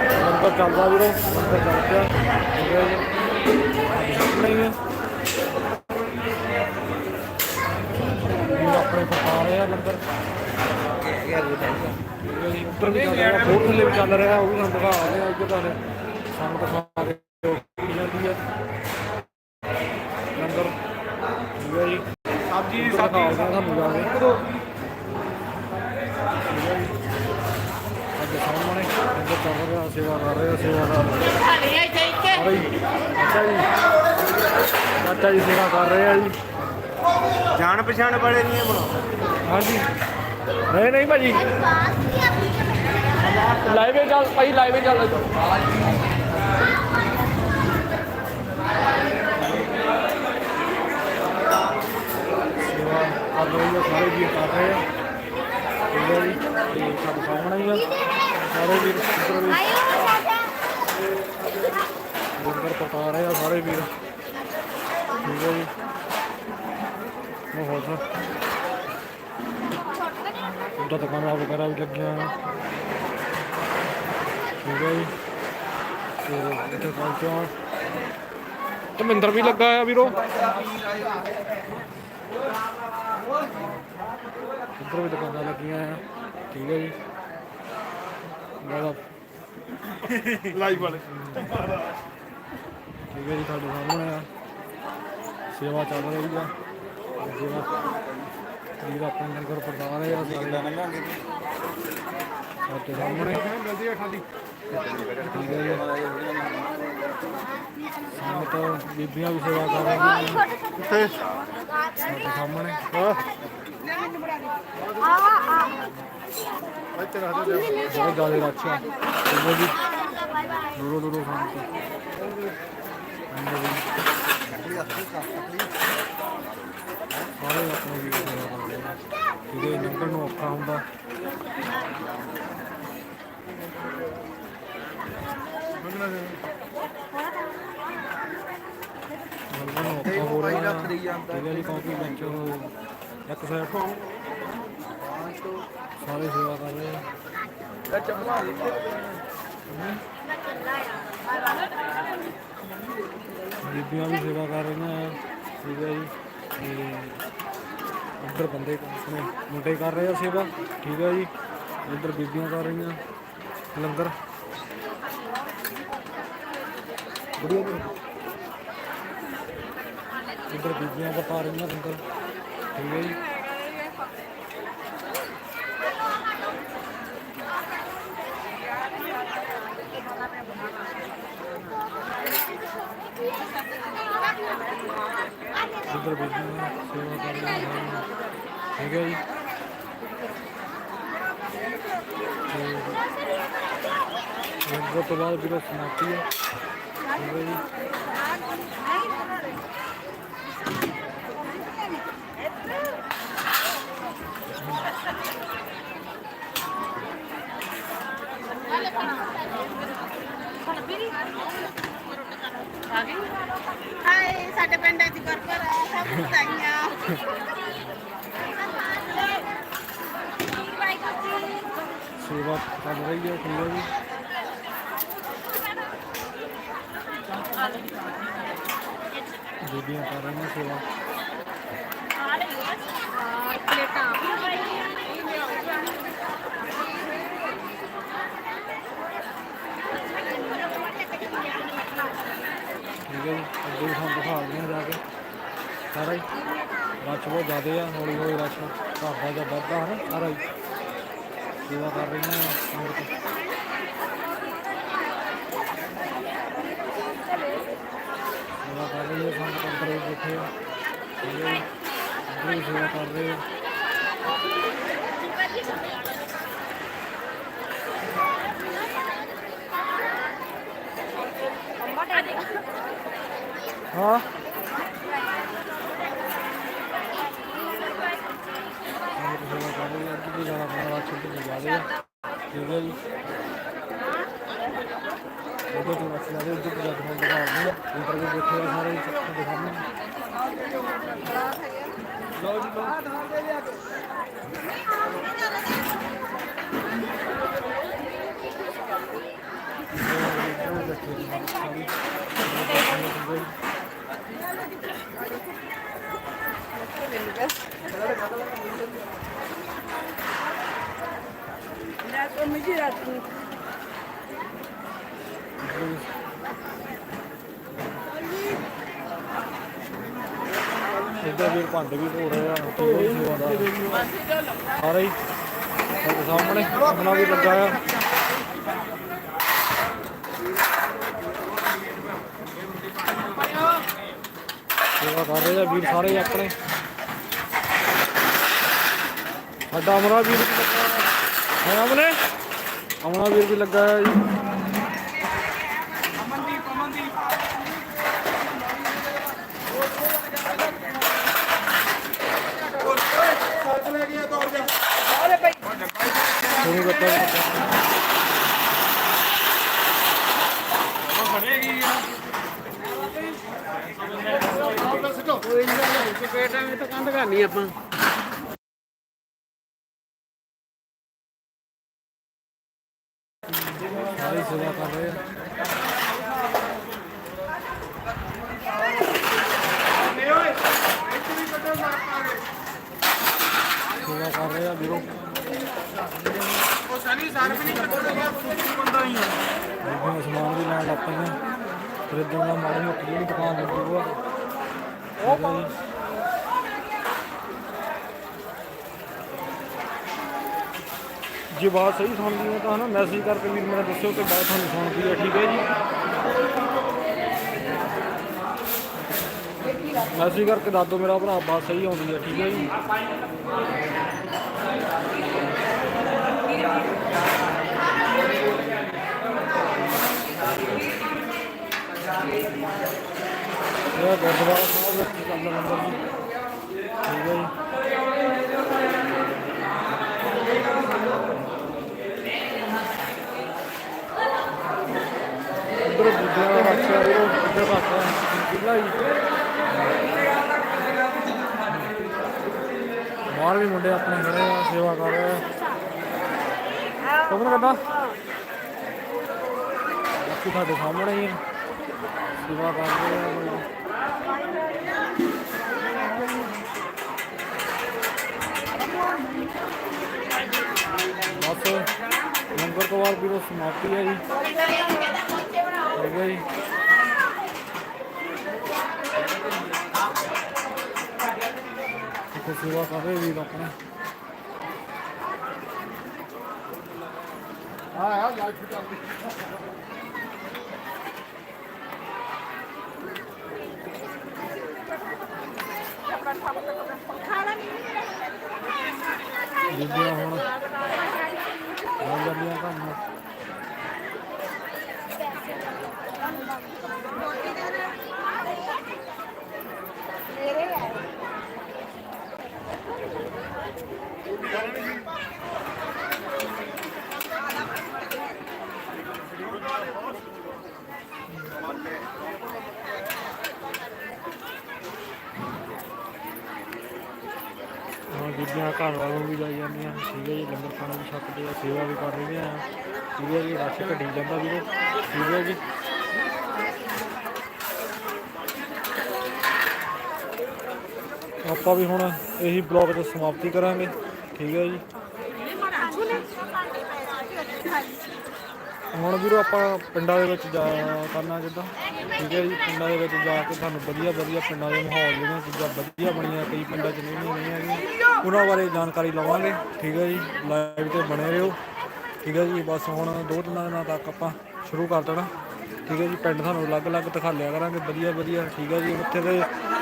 ਲੰਗਰ ਚੱਲਦਾ ਵੀਰੋ ਲੰਗਰ ਚੱਲ ਪਿਆ ਠੀਕ ਹੈ ਜੀ ਸਾਹਮਣੇ ਹੀ ਹੈ ਵੀਰ ਆਪਣੇ ਪਕਾ ਰਹੇ ਆ ਲੰਗਰ ਉੱਪਰ ਵੀ ਚੱਲ ਰਿਹਾ ਹੋਰ ਥੱਲੇ ਵੀ ਚੱਲ ਰਿਹਾ ਉਹ ਵੀ ਸਾਨੂੰ ਦਿਖਾ ਰਹੇ ਆ ਇੱਧਰ ਤੁਹਾਨੂੰ ਸਾਨੂੰ ਦਿਖਾ ਕੇ ਕੀ ਜਾਂਦੀ ਹੈ। ਲੰਗਰ ਠੀਕ ਹੈ ਜੀ ਸਬਜੀ ਰਹੇ ਸਾਨੂੰ ਜਾ ਕੇ। ਅੱਜ ਸਾਹਮਣੇ ਇੱਧਰ ਚੱਲ ਰਿਹਾ ਸੇਵਾ ਕਰ ਰਹੇ ਆ ਸੇਵਾਦਾਰ ਅਰੇ ਅੱਛਾ ਜੀ ਚਾਚਾ ਜੀ। ਸੇਵਾ ਕਰ ਰਹੇ ਆ ਜੀ। ਜਾਣ ਪਛਾਣ ਵਾਲੇ ਨਹੀਂ ਬਣਾਓ ਹਾਂਜੀ। ਨਹੀਂ ਨਹੀਂ ਭਾਜੀ। ਲਾਈਵ ਚੱਲ ਭਾਈ ਲਾਈਵ ਚੱਲ। ਸੇਵਾ ਕਰ ਰਹੇ ਸਾਰੇ ਵੀਰ ਕਰ ਰਹੇ ਆ ਠੀਕ ਹੈ ਜੀ ਤੇ ਸਾਡੇ ਸਾਹਮਣੇ ਹੀ ਆ ਸਾਰੇ ਵੀਰ ਇੱਧਰ ਵੀ ਲੰਗਰ ਪਕਾ ਰਹੇ ਆ ਸਾਰੇ ਵੀਰ ਠੀਕ ਹੈ ਜੀ ਮਾਹੌਲ ਸਰ ਉਹਦਾ ਦੁਕਾਨਾਂ ਵਗੈਰਾ ਵੀ ਲੱਗੀਆਂ ਹੋਈਆਂ ਠੀਕ ਹੈ ਜੀ ਤੇ ਇੱਥੇ ਧਰਮਿੰਦਰ ਵੀ ਲੱਗਾ ਆ ਵੀਰੋ। ਇੱਧਰ ਵੀ ਦੁਕਾਨਾਂ ਲੱਗੀਆਂ ਆ। ਠੀਕ ਹੈ ਜੀ। ਮੇਰਾ ਲਾਈਵ ਵਾਲੇ। ਠੀਕ ਹੈ ਜੀ ਤੁਹਾਡੇ ਸਾਹਮਣੇ ਆ। ਸੇਵਾ ਚੱਲ ਰਹੀ ਆ। ਸੇਵਾ ਵੀਰ ਆਪਣੇ ਲੰਗਰ ਪ੍ਰਦਾ ਰਹੇ ਆ ਸਾਰੇ। ਲੰਘਾਂਗੇ ਸਾਹਮਣੇ। ਜਲਦੀ ਆ ਖਾਲੀ ਸੰਗਤ ਬੀਬੀਆਂ ਵੀ ਸੇਵਾ ਕਰ ਰਹੀਆਂ ਨੇ। ਕਿੱਥੇ ਸਾਡੇ ਸਾਹਮਣੇ। ਇੱਥੇ ਰੱਖ ਦੇ ਬਹੁਤ ਜ਼ਿਆਦਾ ਰੱਛ ਆ। ਠੀਕ ਦੂਰੋਂ ਦੂਰੋਂ ਸੰਗਤ। ਸਾਰੇ ਆਪਣੇ ਵੀਰ ਸੇਵਾ ਕਰਦੇ ਨੂੰ ਔਖਾ ਹੁੰਦਾ। ਲੰਘਣ ਹੋ ਰਿਹਾ ਹੈ ਠੀਕ ਹੈ ਜੀ ਕਿਉਂਕਿ ਵਿੱਚ ਉਹ ਇੱਕ ਸਾਈਡ ਸਾਰੇ ਸੇਵਾ ਕਰ ਰਹੇ ਆ ਬੀਬੀਆਂ ਵੀ ਸੇਵਾ ਕਰ ਰਹੀਆਂ ਆ ਠੀਕ ਹੈ ਜੀ ਤੇ ਇੱਧਰ ਬੰਦੇ ਆਪਣੇ ਮੁੰਡੇ ਕਰ ਰਹੇ ਆ ਸੇਵਾ ਠੀਕ ਹੈ ਜੀ ਇੱਧਰ ਬੀਬੀਆਂ ਕਰ ਰਹੀਆਂ ਲੰਗਰ ਬੜੀਆ ਜੀ ਇੱਧਰ ਬੀਬੀਆਂ ਪਕਾ ਰਹੀਆਂ ਲੰਗਰ ਠੀਕ ਹੈ ਜੀ ਇੱਧਰ ਬੀਬੀਆਂ ਸੇਵਾ ਕਰ ਰਹੀਆਂ ਹਨ ਠੀਕ ਹੈ ਜੀ ਤੇ ਤੋਂ ਬਾਅਦ ਵੀਰੋ ਸਮਾਪਤੀ ਹੈ ਠੀਕ ਹੈ ਜੀ ਹਾਏ ਸਾਡੇ ਪਿੰਡ ਚ ਗੁਰਪੁਰ ਆ ਸਭ ਬਤਾਈਆਂ ਸੇਵਾ ਚੱਲ ਰਹੀ ਹੈ ਠੀਕ ਹੈ ਜੀ ਬੀਬੀਆਂ ਕਰ ਰਹੀਆਂ ਸੇਵਾ ਠੀਕ ਹੈ ਜੀ ਅੱਗੇ ਵੀ ਤੁਹਾਨੂੰ ਦਿਖਾ ਦਿੰਦੇ ਹਾਂ ਜਾ ਕੇ ਸਾਰਾ ਹੀ ਰਸ਼ ਬਹੁਤ ਜ਼ਿਆਦਾ ਆ ਹੌਲੀ ਹੌਲੀ ਰਸ਼ ਘਟਦਾ ਜਾਂ ਵੱਧਦਾ ਹੈ ਨਾ ਸਾਰਾ ਹੀ ਸੇਵਾ ਕਰ ਰਹੀਆਂ ਆ ਸੰਗਤ ਸੇਵਾ ਕਰ ਰਹੀ ਹੈ ਸੰਗਤ ਅੰਦਰ ਵੀ ਬੈਠੇ ਆ ਠੀਕ ਹੈ ਜੀ ਅੰਦਰ ਜਾਣਾ ਪੈਣਾ ਵਾ ਛੁੱਟੀ ਨਹੀਂ ਜਾ ਠੀਕ ਹੈ ਜੀ। ਉਹਦੇ ਤੋਂ ਬਸ ਜਾ ਰਹੇ ਉੱਧਰ ਤੋਂ ਜਾ ਇੰਟਰਵਿਊ ਦੇਖੇ ਸਾਰੇ ਤੁਹਾਡੇ ਸਾਹਮਣੇ ਲਓ ਜੀ, ਲਓ। ਇੱਧਰ ਵੀ ਭਾਂਡੇ ਵੀ ਧੋ ਰਹੇ ਆ ਤੇ ਵੀ ਸੇਵਾਦਾਰ ਸਾਰੇ ਹੀ ਤੁਹਾਡੇ ਸਾਹਮਣੇ, ਆਪਣਾ ਵੀ ਲੱਗਾ ਆ। ਸੇਵਾ ਕਰ ਰਹੇ ਆ ਵੀਰ ਸਾਰੇ ਆਪਣੇ। ਸਾਡਾ ਅਮਰਾ ਵੀਰ ਹੈ ਹੈ ਵੀਰ ਵੀ ਲੱਗਾ ਹੈ ਜੀ। ਸੋਨੂੰ ਬੱਤਾ ਵੀ ਲੱਗਾ। ਸਾਰੇ ਸੇਵਾ ਕਰ ਰਹੇ ਆ। ਕਰ ਰਹੇ ਆ ਵੀਰੋ। ਬੀਬੀਆਂ ਦਾ ਸਮਾਨ ਵੀ ਲੈਣ ਲੱਗ ਪਈਆਂ ਖਰੀਦਣ ਦਾ ਮਾੜੀ ਮੋਟੀ ਜਿਹੜੀ ਦੁਕਾਨ ਲੱਗੀ ਉਹ ਜੇ ਬਾਤ ਸਹੀ ਸੁਣਦੀ ਹੋ ਤਾਂ ਹਨਾ ਮੈਸੇਜ ਕਰਕੇ ਵੀਰ ਮੇਰਾ ਦੱਸਿਓ ਕਿ ਬਾਤ ਤੁਹਾਨੂੰ ਸੁਣਦੀ ਹੈ, ਠੀਕ ਹੈ ਜੀ? ਮੈਸੇਜ ਕਰਕੇ ਦੱਸ ਦਿਓ ਮੇਰਾ ਭਰਾ, ਬਾਤ ਸਹੀ ਆਉਂਦੀ ਹੈ, ਠੀਕ ਹੈ ਜੀ? ਇਹ ਗੁਰਦੁਆਰਾ ਸਾਹਿਬ ਵਿੱਚ ਚੱਲਦਾ ਨੰਬਰ ਜੀ ਠੀਕ ਹੈ ਜੀ? ਇੱਧਰ ਬੁੱਢਿਆਂ ਉਹ ਇੱਧਰ ਬੱਚਾ ਕਿੱਲਾ ਜੀ ਬਾਹਰ ਵੀ ਮੁੰਡੇ ਆਪਣੇ ਖੜੇ ਆ, ਸੇਵਾ ਕਰ ਰਹੇ ਆ। ਕਬਰ ਕੱਢਾ ਬਾਕੀ ਸਾਡੇ ਸਾਹਮਣੇ ਹੀ ਸੇਵਾ ਕਰ ਰਹੇ ਆ ਬਸ, ਲੰਗਰ ਤੋਂ ਬਾਅਦ ਵੀਰੋ ਸਮਾਪਤੀ ਹੈ ਜੀ। ਹੋ ਜੀ ਇੱਥੇ ਸੇਵਾ ਕਰ ਰਹੇ ਵੀਰ ਆਪਣੇ ਬੀਬੀਆਂ ਹੁਣ ਹੋ ਜਾਂਦੀਆਂ ਕੰਮ ਹਾਂ ਬੀਬੀਆਂ ਘਰ ਵਾਲੋਂ ਵੀ ਜਾਈ ਜਾਂਦੀਆਂ, ਠੀਕ ਹੈ ਜੀ, ਲੰਗਰ ਖਾਣਾ ਵੀ ਛਕਦੇ ਆ, ਸੇਵਾ ਵੀ ਕਰ ਰਹੀਆਂ ਆ। ਠੀਕ ਹੈ ਜੀ, ਰਸ਼ ਘਟੀ ਜਾਂਦਾ ਵੀਰੇ, ਠੀਕ ਹੈ ਜੀ। ਆਪਾਂ ਵੀ ਹੁਣ ਇਹੀ ਬਲੌਗ ਦੀ ਸਮਾਪਤੀ ਕਰਾਂਗੇ, ਠੀਕ ਹੈ ਜੀ। ਹੁਣ ਵੀਰੋ ਆਪਾਂ ਪਿੰਡਾਂ ਦੇ ਵਿੱਚ ਜਾ ਕਰਨਾ ਜਿੱਦਾਂ, ਠੀਕ ਹੈ ਜੀ, ਪਿੰਡਾਂ ਦੇ ਵਿੱਚ ਜਾ ਕੇ ਤੁਹਾਨੂੰ ਵਧੀਆ ਵਧੀਆ ਪਿੰਡਾਂ ਦੇ ਮਾਹੌਲ ਜਿਹੜੀਆਂ ਚੀਜ਼ਾਂ ਵਧੀਆ ਬਣੀਆਂ, ਕਈ ਪਿੰਡਾਂ 'ਚ ਨਹੀਂ ਨਹੀਂ ਹੈਗੀਆਂ ਉਹਨਾਂ ਬਾਰੇ ਜਾਣਕਾਰੀ ਲਵਾਂਗੇ। ਠੀਕ ਹੈ ਜੀ ਲਾਈਵ ਤੇ ਬਣੇ ਰਹੋ। ਠੀਕ ਹੈ ਜੀ, ਬਸ ਹੁਣ ਦੋ ਤਿੰਨ ਦਿਨਾਂ ਤੱਕ ਆਪਾਂ ਸ਼ੁਰੂ ਕਰ ਦੇਣਾ। ਠੀਕ ਹੈ ਜੀ, ਪਿੰਡ ਤੁਹਾਨੂੰ ਅਲੱਗ-ਅਲੱਗ ਦਿਖਾਲਿਆ ਕਰਾਂਗੇ। ਵਧੀਆ ਵਧੀਆ ਠੀਕ ਹੈ ਜੀ, ਉੱਥੇ ਦੇ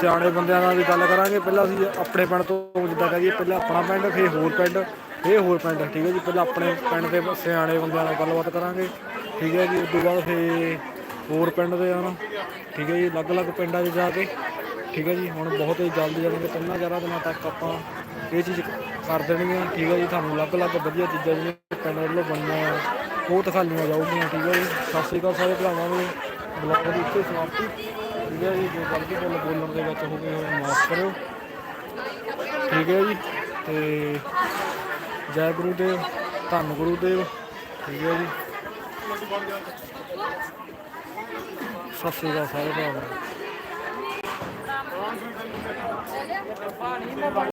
ਸਿਆਣੇ ਬੰਦਿਆਂ ਨਾਲ ਵੀ ਗੱਲ ਕਰਾਂਗੇ। ਪਹਿਲਾਂ ਅਸੀਂ ਆਪਣੇ ਪਿੰਡ ਤੋਂ ਜਿੱਦਾਂ ਕਹੀਏ ਪਹਿਲਾਂ ਆਪਣਾ ਪਿੰਡ, ਫਿਰ ਹੋਰ ਪਿੰਡ ਇਹ ਹੋਰ ਪਿੰਡ। ਠੀਕ ਹੈ ਜੀ, ਪਹਿਲਾਂ ਆਪਣੇ ਪਿੰਡ ਦੇ ਸਿਆਣੇ ਬੰਦਿਆਂ ਨਾਲ ਗੱਲਬਾਤ ਕਰਾਂਗੇ। ਠੀਕ ਹੈ ਜੀ, ਉਸ ਤੋਂ ਬਾਅਦ ਫਿਰ ਹੋਰ ਪਿੰਡ ਦੇ ਹਨ ਠੀਕ ਹੈ ਜੀ, ਅਲੱਗ-ਅਲੱਗ ਪਿੰਡਾਂ 'ਚ ਜਾ ਕੇ। ਠੀਕ ਹੈ ਜੀ, ਹੁਣ ਬਹੁਤ ਹੀ ਜਲਦ ਜਾਣੀ ਕਿ ਤਿੰਨਾਂ ਚਾਰਾਂ ਦਿਨਾਂ ਤੱਕ ਆਪਾਂ ਇਹ ਚੀਜ਼ ਕਰ ਦੇਣਗੇ ਠੀਕ ਹੈ ਜੀ, ਤੁਹਾਨੂੰ ਅਲੱਗ-ਅਲੱਗ ਵਧੀਆ ਚੀਜ਼ਾਂ ਜਿਹੜੀਆਂ ਪਿੰਡ ਵੱਲੋਂ ਬਣੀਆਂ ਉਹ ਦਿਖਾਈਆਂ ਜਾਊਗੀਆਂ, ਠੀਕ ਹੈ ਜੀ। ਸਤਿ ਸ਼੍ਰੀ ਅਕਾਲ ਸਾਰੇ ਭਰਾਵਾਂ ਨੂੰ, ਬਲੌਗ ਦੀ ਇੱਥੇ ਸਮਾਪਤੀ, ਠੀਕ ਹੈ ਜੀ, ਜੋ ਗਲਤੀ ਬੋਲ ਬੋਲਣ ਦੇ ਵਿੱਚ ਹੋ ਗਏ ਹੋਏ ਮਾਫ ਕਰਿਓ। ਠੀਕ ਹੈ ਜੀ, ਤੇ ਜੈ ਗੁਰੂ ਦੇਵ, ਧੰਨ ਗੁਰੂ ਦੇਵ, ਠੀਕ ਹੈ ਜੀ। ਸਤਿ ਸ਼੍ਰੀ ਅਕਾਲ ਸਾਰੇ ਭਰਾਵਾਂ ਨੂੰ।